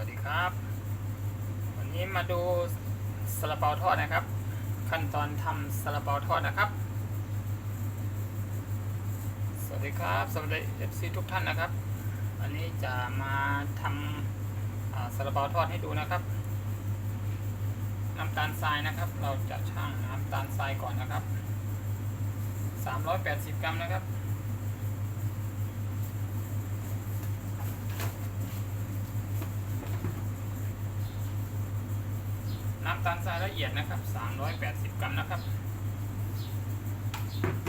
วัสดีครับ วันนี้มาดูซาลาเปาทอดนะครับ ขั้นตอนทำซาลาเปาทอดนะครับ สวัสดีครับสวัสดีเอฟซีทุกท่านนะครับวันนี้จะมาทำอ่าซาลาเปาทอดให้ดูนะครับ น้ำตาลทรายนะครับ เราจะชั่งน้ำตาลทรายก่อนนะครับ 380 กรัมนะครับ น้ำตาลทรายละเอียดนะครับ380 กรัมนะครับ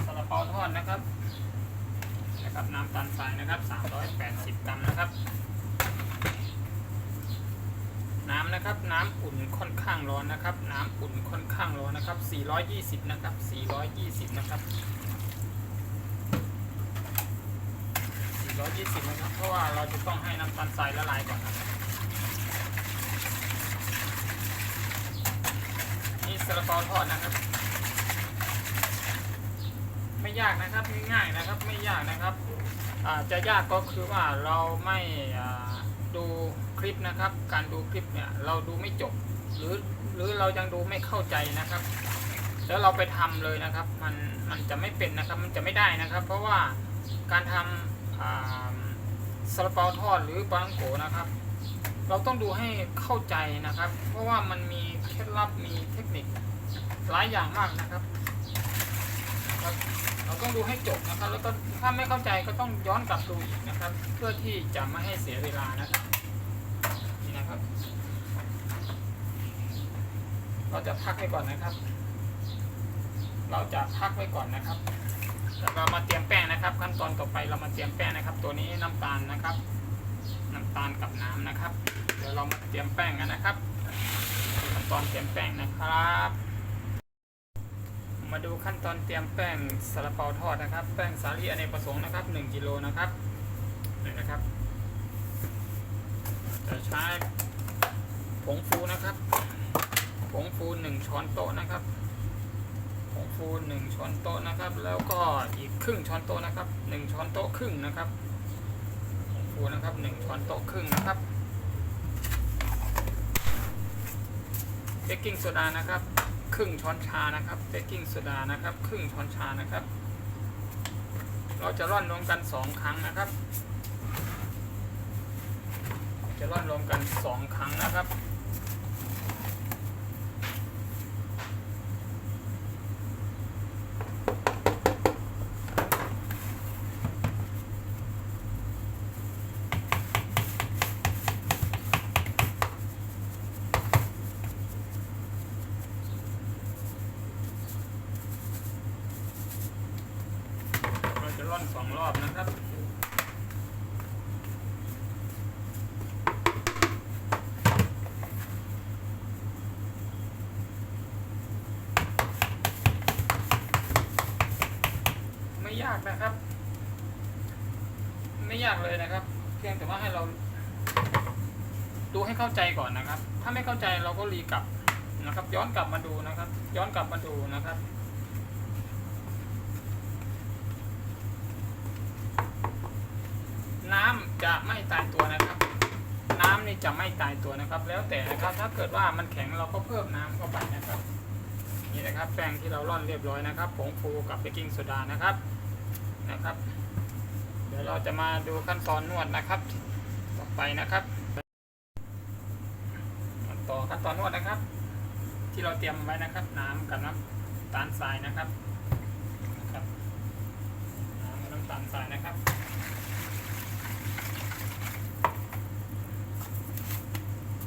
ซาลาเปาทอดนะครับนะครับน้ำตาลทรายนะครับ380 กรัมนะครับ น้ำนะครับน้ำอุ่นค่อนข้างร้อนนะครับ น้ำอุ่นค่อนข้างร้อนนะครับ 420 นะครับ 420 นะครับ420 นะครับ เพราะว่าเราจะต้องให้น้ำตาลทรายละลายก่อนนะครับ นี่ ซาลาเปาทอดนะครับ ไม่ยากนะครับง่ายๆนะครับ ไม่ยากนะครับอาจะยากก็คือว่าเราไม่ดูคลิปนะครับ การดูคลิปเนี่ยเราดูไม่จบ หรือหรือเรายังดูไม่เข้าใจนะครับ แล้วเราไปทำเลยนะครับ มันมันจะไม่เป็นนะครับ มันจะไม่ได้นะครับ เพราะว่าการทำอ่าซาลาเปาทอดหรือปังโกนะครับ เราต้องดูให้เข้าใจนะครับ เพราะว่ามันมี ล็ดลับมีเทคนิคหลายอย่างมากนะครับ เราต้องดูให้จบนะครับ แล้วก็ถ้าไม่เข้าใจก็ต้องย้อนกลับดูอีกนะครับ เพื่อที่จะไม่ให้เสียเวลานะครับนี่นะครับ เราจะพักไว้ก่อนนะครับ เราจะพักไว้ก่อนนะครับแล้วก็มาเตรียมแป้งนะครับ ขั้นตอนต่อไปเรามาเตรียมแป้งนะครับ ตัวนี้น้ำตาลนะครับ น้ำตาลกับน้ำนะครับ เดี๋ยวเรามาเตรียมแป้งกันนะครับ ตอนเตรียมแป้งนะครับ มาดูขั้นตอนเตรียมแป้งซาลาเปาทอดนะครับ แป้งสาลีอเนกประสงค์นะครับ1กิโลนะครับนี่นะครับจะใช้ผงฟูนะครับ ผงฟู1ช้อนโต๊ะนะครับ ผงฟู1ช้อนโต๊ะนะครับ แล้วก็อีกครึ่งช้อนโต๊ะนะครับ1ช้อนโต๊ะครึ่งนะครับฟูนะครับหนึ่งช้อนโต๊ะครึ่งนะครับ เบกกิ้งโซดานะครับครึ่งช้อนชานะครับเบกกิ้งโซดานะครับครึ่งช้อนชานะครับ เราจะร่อนรวมกันสองครั้งนะครับ จะร่อนรวมกันสองครั้งนะครับ เราจะร่อนสองรอบนะครับ ไม่ยากนะครับ ไม่ยากเลยนะครับ เพียงแต่ว่าให้เรา ดูให้ เข้าใจก่อนนะครับ ถ้าไม่เข้าใจเราก็รีกลับนะครับ ย้อนกลับมาดูนะครับ ย้อนกลับมาดูนะครับน้ำจะไม่ตายตัวนะครับ น้ำนี่จะไม่ตายตัวนะครับ แล้วแต่นะครับ ถ้าเกิดว่ามันแข็งเราก็เพิ่มน้ำเข้าไปนะครับ นี่นะครับ แป้งที่เราร่อนเรียบร้อยนะครับผงฟูกับเบกกิ้งโซดานะครับ นะครับ เดี๋ยวเราจะมาดูขั้นตอนนวดนะครับ ต่อไปนะครับ ขั้นตอนนวดนะครับ ที่เราเตรียมไว้นะครับ น้ำกับน้ำตาลทรายนะครับนะครับน้ำกับน้ำตาลทรายนะครับ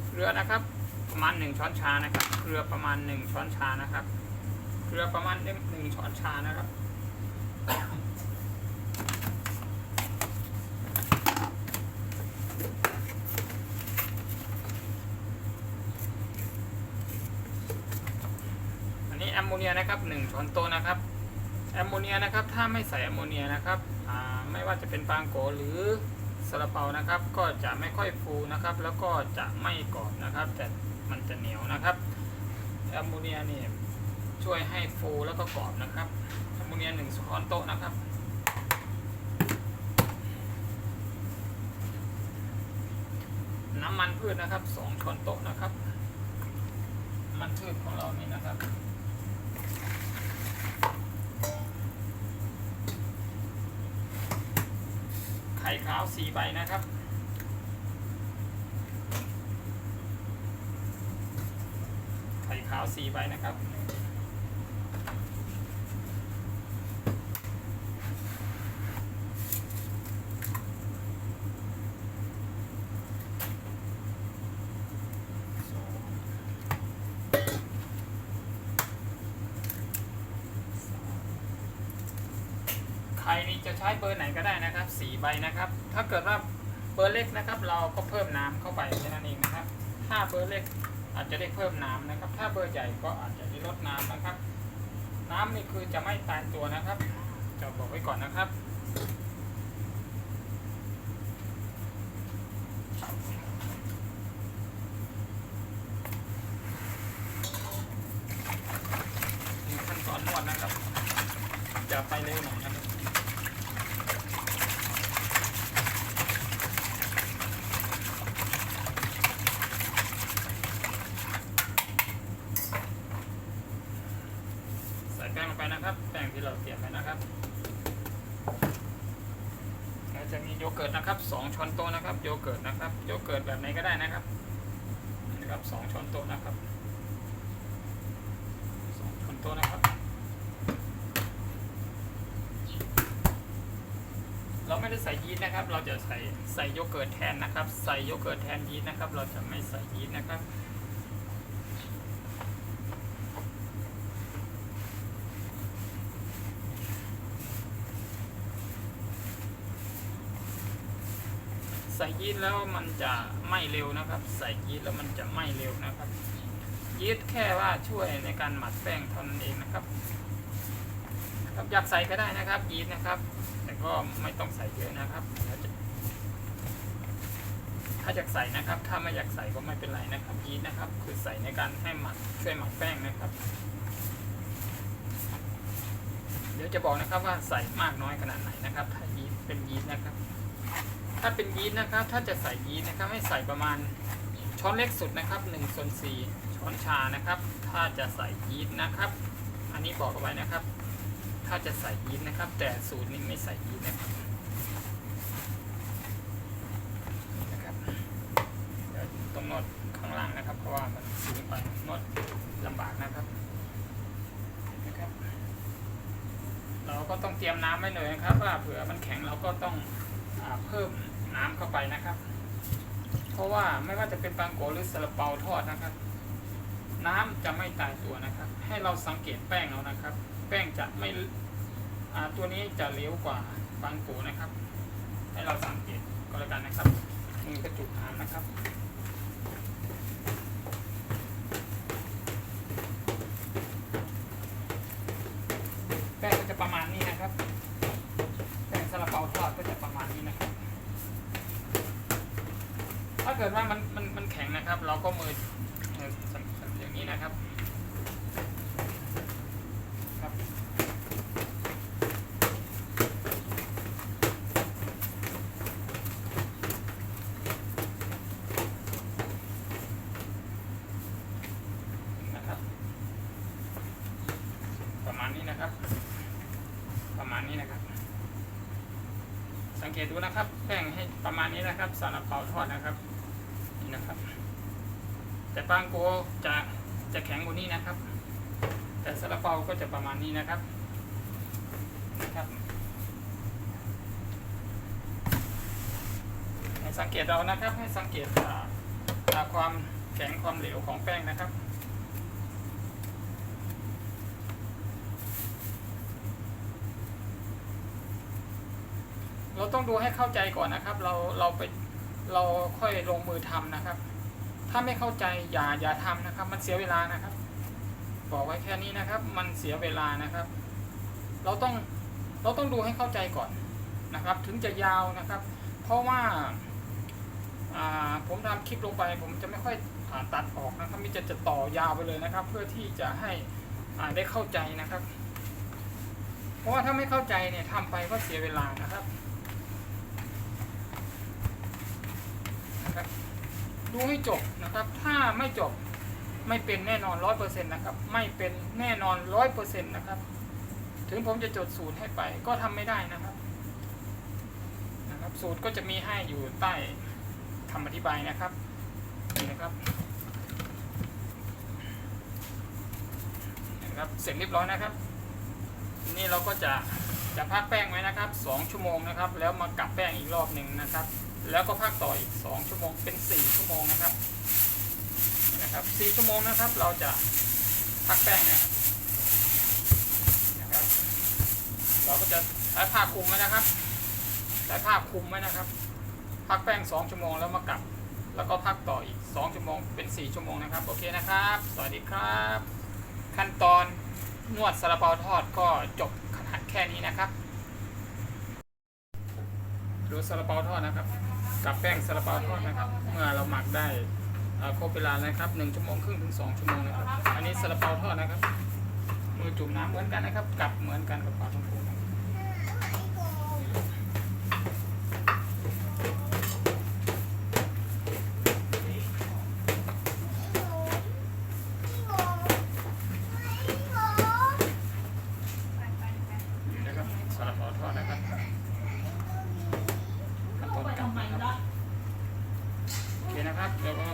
เกลือนะครับ ประมาณหนึ่งช้อนชานะครับเกลือประมาณหนึ่งช้อนชานะครับเกลือประมาณหนึ่งหนึ่งช้อนชานะครับ อันนี้แอมโม เนียนะครับหนึ่งช้อนโต๊ะนะครับแอมโมเนียนะครับถ้าไม่ใส่แอมโมเนียนะครับไม่ว่าจะเป็นปางโกหรือซาลาเปานะครับ ก็จะไม่ค่อยฟูนะครับ แล้วก็จะไม่กรอบนะครับ แต่มันจะเหนียวนะครับแอมโมเนียนี่ช่วยให้ฟูแล้วก็กรอบนะครับแอมโมเนียหนึ่งช้อนโต๊ะนะครับน้ำมันมันพืชนะครับสองช้อนโต๊ะนะครับ มันพืชของเรานี่นะครับ ไข่ขาวสี่ใบนะครับ ไข่ขาวสี่ใบนะครับใครนี่จะใช้เบอร์ไหนก็ได้นะครับสี่ใบนะครับ ถ้าเกิดว่าเบอร์เล็กนะครับ เราก็เพิ่มน้ำเข้าไปแค่นั้นเองนะครับ ถ้าเบอร์เล็กอาจจะได้เพิ่มน้ำนะครับ ถ้าเบอร์ใหญ่ก็อาจจะได้ลดน้ำนะครับ น้ำนี่คือจะไม่ตายตัวนะครับ จะบอกไว้ก่อนนะครับ มีขั้นตอนนวดนะครับ จะไปเร็วหน่อยนะครับ ใส่แป้งลงไปนะครับ แป้งที่เราเตรียมไว้นะครับแล้วจะมีโยเกิร์ตนะครับสองช้อนโต๊ะนะครับ โย เกิร์ตนะครับโยเกิร์ตแบบไหนก็ได้นะครับนะครับสองช้อนโต๊ะนะครับสองช้อนโต๊ะนะครับ เราไม่ได้ใส่ยีสต์นะครับ เราจะใส่ใส่โยเกิร์ตแทนนะครับ ใส่โยเกิร์ตแทนยีสต์นะครับ เราจะไม่ใส่ยีสต์นะครับ ใส่ ยีสต์แล้วมันจะไหม้เร็วนะครับ ใส่ยีสต์แล้วมันจะไหม้เร็วนะครับยีสต์แค่ว่าช่วยในการหมักแป้งเท่านั้นเองนะครับครับอยากใส่ก็ได้นะครับยีสต์นะครับ แต่ก็ไม่ต้องใส่เยอะนะครับถ้าอยากใส่นะครับ ถ้าไม่อยากใส่ก็ไม่เป็นไรนะครับยีสต์นะครับ คือใส่ในการให้หมักช่วยหมักแป้งนะครับ เดี๋ยวจะบอกนะครับว่าใส่มากน้อยขนาดไหนนะครับ ถ้ายีสต์เป็นยีสต์นะครับ ถ้าเป็นยีสต์นะครับ ถ้าจะใส่ยีสต์นะครับให้ใส่ประมาณช้อนเล็กสุดนะครับ1ส่วน4ช้อนชานะครับ ถ้าจะใส่ยีสต์นะครับ อันนี้บอกเอาไว้นะครับ ถ้าจะใส่ยีสต์นะครับ แต่สูตรนี้ไม่ใส่ยีสต์นะครับนะครับเดี๋ยวต้องนวดข้างล่างนะครับ เพราะว่ามันสูงไปนวดลำบากนะครับนะครับ เราก็ต้องเตรียมน้ำไว้หน่อยนะครับ ว่าเผื่อมันแข็งเราก็ต้องเพิ่ม น้ำเข้าไปนะครับ เพราะว่าไม่ว่าจะเป็นปังโกหรือซาลาเปาทอดนะครับ น้ำจะไม่ตายตัวนะครับ ให้เราสังเกตแป้งเอานะครับ แป้งจะไม่ตัวนี้จะเลี้ยวกว่าปังโกนะครับ ให้เราสังเกตก็แล้วกันนะครับมือกระจุกน้ำนะครับ แป้งก็จะประมาณนี้นะครับ แป้งซาลาเปาทอดก็จะประมาณนี้นะครับ ถ้าเกิดว่ามันมันมันแข็งนะครับ เราก็มือเอ่อสัมสัมอย่างนี้นะครับ ครับ นะครับ ประมาณนี้นะครับ ประมาณนี้นะครับ สัง เกตดูนะครับ แป้งให้ประมาณนี้นะครับสำหรับเปาทอดนะครับนี่นะครับ แต่ปังโกจะจะแข็งกว่านี้นะครับ แต่ซาลาเปาก็จะประมาณนี้นะครับนะครับให้สังเกตเรานะครับให้สังเกตอ่าอ่าความแข็งความเหลวของแป้งนะครับ เรา ต้องดูให้เข้าใจก่อนนะครับ เราเราไปเราค่อยลงมือทำนะครับ ถ้าไม่เข้าใจอย่าอย่าทำนะครับ มันเสียเวลานะครับ บอกไว้แค่นี้นะครับ มันเสียเวลานะครับ เราต้องเราต้องดูให้เข้าใจก่อนนะครับ ถึงจะยาวนะครับ เพราะว่าผมทำคลิปลงไป ผมจะไม่ค่อยอตัดออกนะครับมิจะจะต่อยาวไปเลยนะครับ เพื่อที่จะให้ได้เข้าใจนะครับ เพราะว่าถ้าไม่เข้าใจเนี่ยทำไปก็เสียเวลานะครับนะครับ ดูให้จบนะครับ ถ้าไม่จบไม่เป็นแน่นอนร้อยเปอร์เซ็นต์นะครับ ไม่เป็นแน่นอนร้อยเปอร์เซ็นต์นะครับ ถึงผมจะจดสูตรให้ไปก็ทำไม่ได้นะครับ นะครับ สูตรก็จะมีให้อยู่ใต้คำอธิบายนะครับ นี่นะครับนะครับ เสร็จเรียบร้อยนะครับ นี่เราก็จะจะพักแป้งไว้นะครับ 2 ชั่วโมงนะครับ แล้วมากลับแป้งอีกรอบหนึ่งนะครับ แล้วก็พักต่ออีก 2 ชั่วโมงเป็น 4 ชั่วโมงนะครับนะครับ4ชั่วโมงนะครับ เราจะพักแป้งนะครับนะครับ เราก็จะใช้ผ้าคลุมไว้นะครับใช้ผ้าคลุมไว้นะครับ พักแป้ง 2 ชั่วโมงแล้วมากลับ แล้วก็พักต่ออีก 2 ชั่วโมงเป็น 4 ชั่วโมงนะครับโอเคนะครับ สวัสดีครับ ขั้นตอนนวดซาลาเปาทอดก็จบขนาดแค่นี้นะครับดูซาลาเปาทอดนะครับ กับแป้งซาลาเปาทอดนะครับ เมื่อเราหมักได้ครบเวลานะครับหนึ่งชั่วโมงครึ่งถึงสองชั่วโมงนะครับ อันนี้ซาลาเปาทอดนะครับ มือจุ่มน้ำเหมือนกันนะครับ กับเหมือนกันกับปลาทองโกนะครับ นี่นะครับซาลาเปาทอดนะครับขั้นตอนการทำนะครับโอเคนะครับเดี๋ยวก็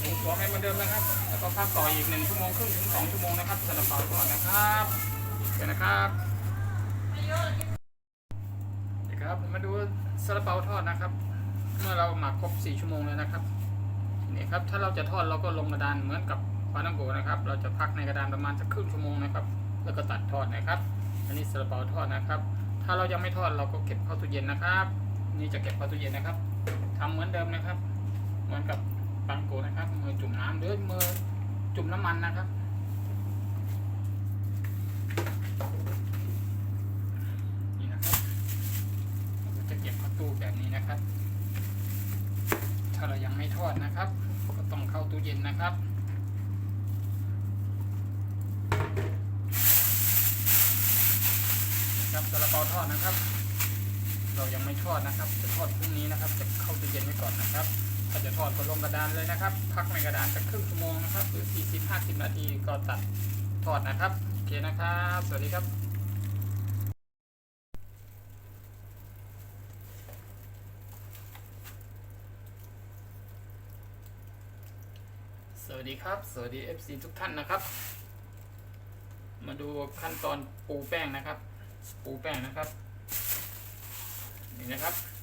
หมูตัวให้เหมือนเดิมนะครับ แล้วก็พักต่ อีกหนึ่งชั่วโมงครึ่งถึงสองชั่วโมงนะครับซาลาเปาทอดนะครับเดี๋ยวนะครับเดี๋ยวครับมาดูซาลาเปาทอดนะครับ เมื่อเราหมักครบสี่ชั่วโมงแล้วนะครับนี่ครับถ้าเราจะทอดเราก็ลงกระดานเหมือนกับปลาตังโกนะครับ เราจะพักในกระดานประมาณสักครึ่งชั่วโมงนะครับ แล้วก็ตัดทอดนะครับ อันนี้ซาลาเปาทอดนะครับ ถ้าเรายังไม่ทอดเราก็เก็บเข้าตู้เย็นนะครับ นี่จะเก็บเข้าตู้เย็นนะครับทำเหมือนเดิมนะครับ เหมือนกับปังโกนะครับมือจุ่มน้ำหรือมือ จุ่มน้ำมันนะครับ นี่นะครับเราจะเก็บเข้าตู้แบบนี้นะครับ ถ้าเรายังไม่ทอดนะครับ ก็ต้องเข้าตู้เย็นนะครับครับซาลาเปาทอดนะครับ เรายังไม่ทอดนะครับ จะทอดพรุ่งนี้นะครับ จะเข้าตู้เย็นไว้ก่อนนะครับ ถ้าจะทอดก็ลงกระดานเลยนะครับ พักในกระดานสักครึ่งชั่วโมงนะครับหรือ 40-50 นาทีก็ตัดทอดนะครับ โอเคนะครับ สวัสดีครับสวัสดีครับ สวัสดี FC ทุกท่านนะครับ มาดูขั้นตอนปูแป้งนะครับ ปูแป้งนะครับ นี่นะครับ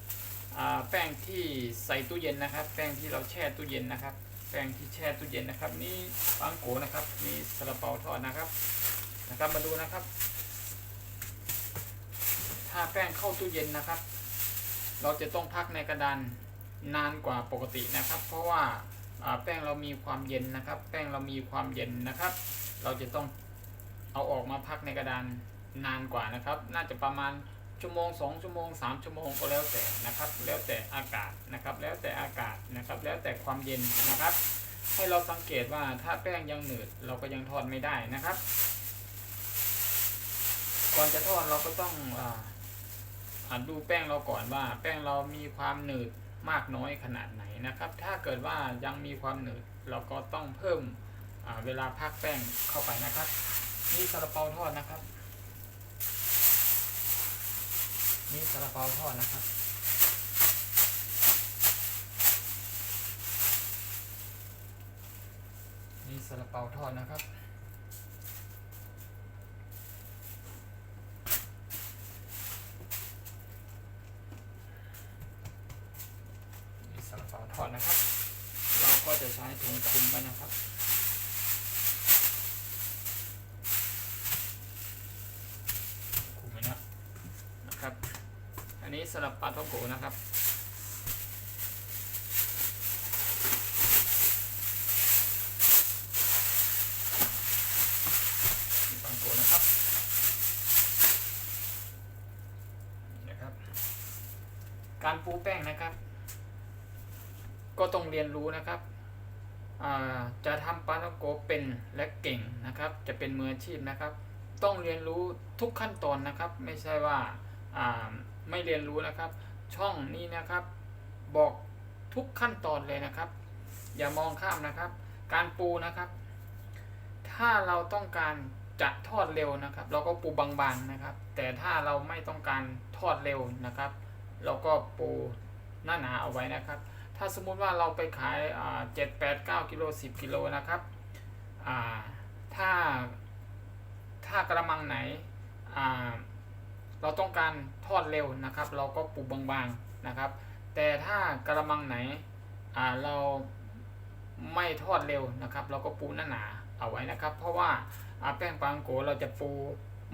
แป้งที่ใส่ตู้เย็นนะครับ แป้งที่เราแช่ตู้เย็นนะครับ แป้งที่แช่ตู้เย็นนะครับ นี่ปังโกนะครับนี่ซาลาเปาทอดนะครับนะครับมาดูนะครับ ถ้าแป้งเข้าตู้เย็นนะครับ เราจะต้องพักในกระดานนานกว่าปกตินะครับ เพราะว่าแป้งเรามีความเย็นนะครับ แป้งเรามีความเย็นนะครับ เราจะต้องเอาออกมาพักในกระดานนานกว่านะครับ น่าจะประมาณ ชั่วโมง 2 ชั่วโมง 3 ชั่วโมงก็แล้วแต่นะครับ แล้วแต่อากาศนะครับ แล้วแต่อากาศนะครับ แล้วแต่ความเย็นนะครับ ให้เราสังเกตว่าถ้าแป้งยังหนืดเราก็ยังทอดไม่ได้นะครับ ก่อนจะทอดเราก็ต้องอ่าดูแป้งเราก่อนว่า แป้งเรามีความหนืดมากน้อยขนาดไหนนะครับ ถ้าเกิดว่ายังมีความหนืดเราก็ต้องเพิ่มเวลาพักแป้งเข้าไปนะครับ นี่ซาลาเปาทอดนะครับ นี่ซาลาเปาทอดนะครับนี่ซาลาเปาทอดนะครับ นี่ซาลาเปาทอดนะครับ เราก็จะใช้ถุงคลุมไว้นะครับ คุมไว้นะนะครับ อันนี้สลับปลาท่องโกนะครับ ปลาท่องโกนะครับ นะครับ การปูแป้งนะครับ ก็ต้องเรียนรู้นะครับจะทำปาท่องโกเป็นและเก่งนะครับ จะเป็นมืออาชีพนะครับ ต้องเรียนรู้ทุกขั้นตอนนะครับ ไม่ใช่ว่าอ่า ไม่เรียนรู้นะครับ ช่องนี้นะครับ บอกทุกขั้นตอนเลยนะครับ อย่ามองข้ามนะครับ การปูนะครับ ถ้าเราต้องการจะทอดเร็วนะครับ เราก็ปูบางๆนะครับ แต่ถ้าเราไม่ต้องการทอดเร็วนะครับ เราก็ปูหน้าหนาเอาไว้นะครับ ถ้าสมมุติว่าเราไปขายเจ็ดแปดเก้ากิโลสิบกิโลนะครับอ่าถ้าถ้ากระมังไหนอ่า เราต้องการทอดเร็วนะครับ เราก็ปูบางๆนะครับ แต่ถ้ากระมังไหนเราไม่ทอดเร็วนะครับ เราก็ปูหนาหนาเอาไว้นะครับ เพราะว่าแป้งปังโกเราจะปู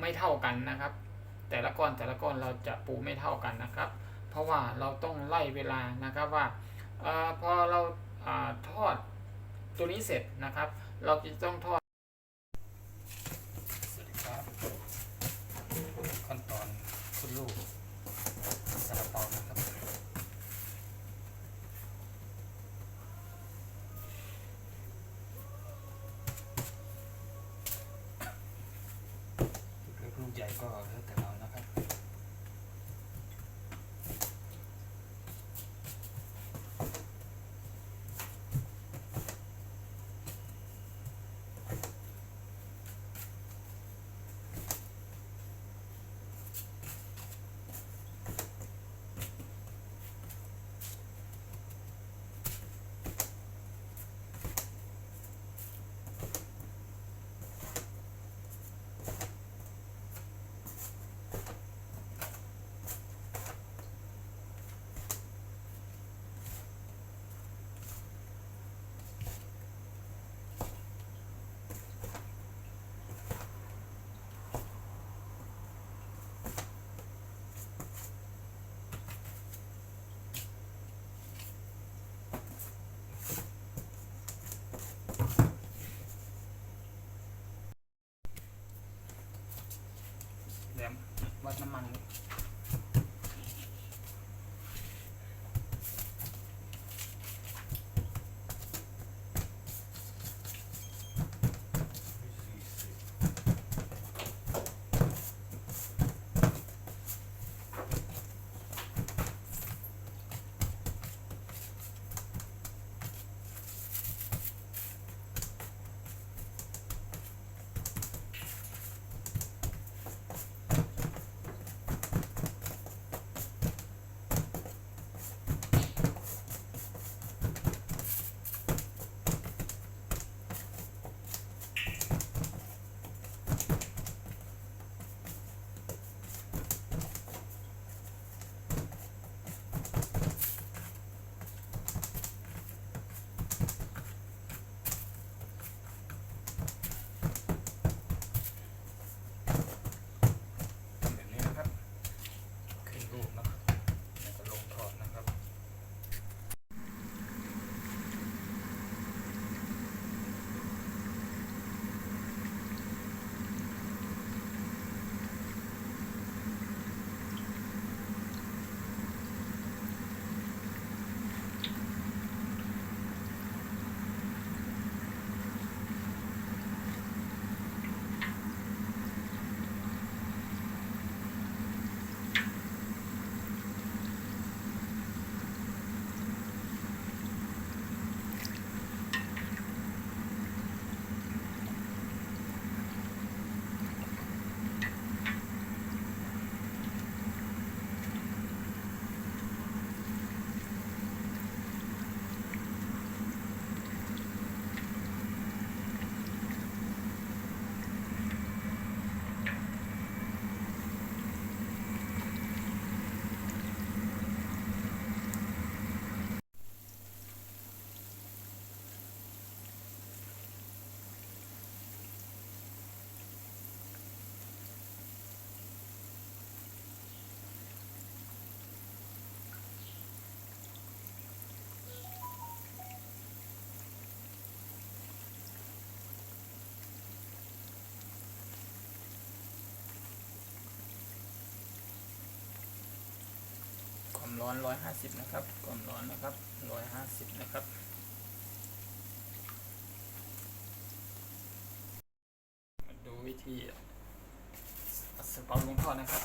ไม่เท่ากันนะครับ แต่ละก้อนแต่ละก้อนเราจะปูไม่เท่ากันนะครับ เพราะว่าเราต้องไล่เวลานะครับว่าอพอเราอทอดตัวนี้เสร็จนะครับ เราจะต้องทอด สวัสดีครับ ขั้นตอนคุณลูกซาลาเปานะครับ ลูกเล็กลูกให ญ่ก็แล้วแต่ อนร้อยห้าสิบนะครับความร้อนนะครับร้อยห้าสิบนะครับมาดูวิธีสเปาลงทอดนะครับ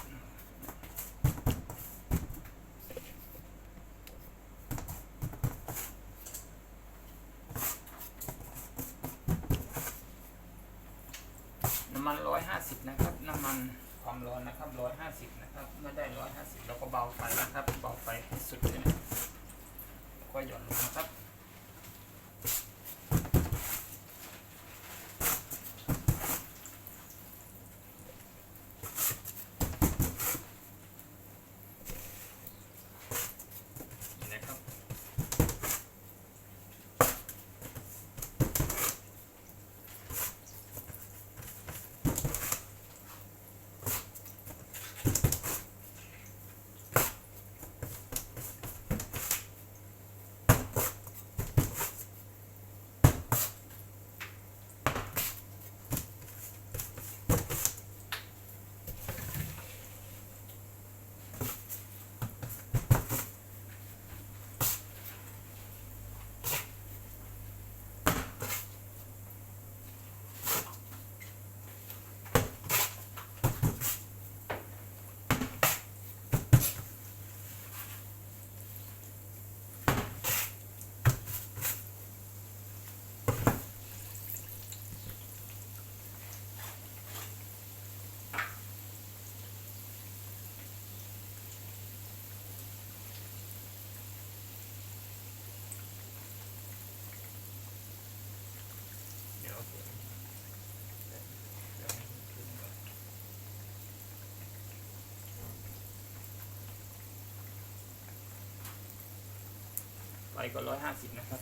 น้ำมันร้อยห้าสิบนะครับ น้ำมันความร้อนนะครับร้อยห้าสิบนะครับ เมื่อได้ร้อยห้าสิบเราก็เบาไฟ ก็หย่อนละครับ ก็ร้อยห้าสิบนะครับ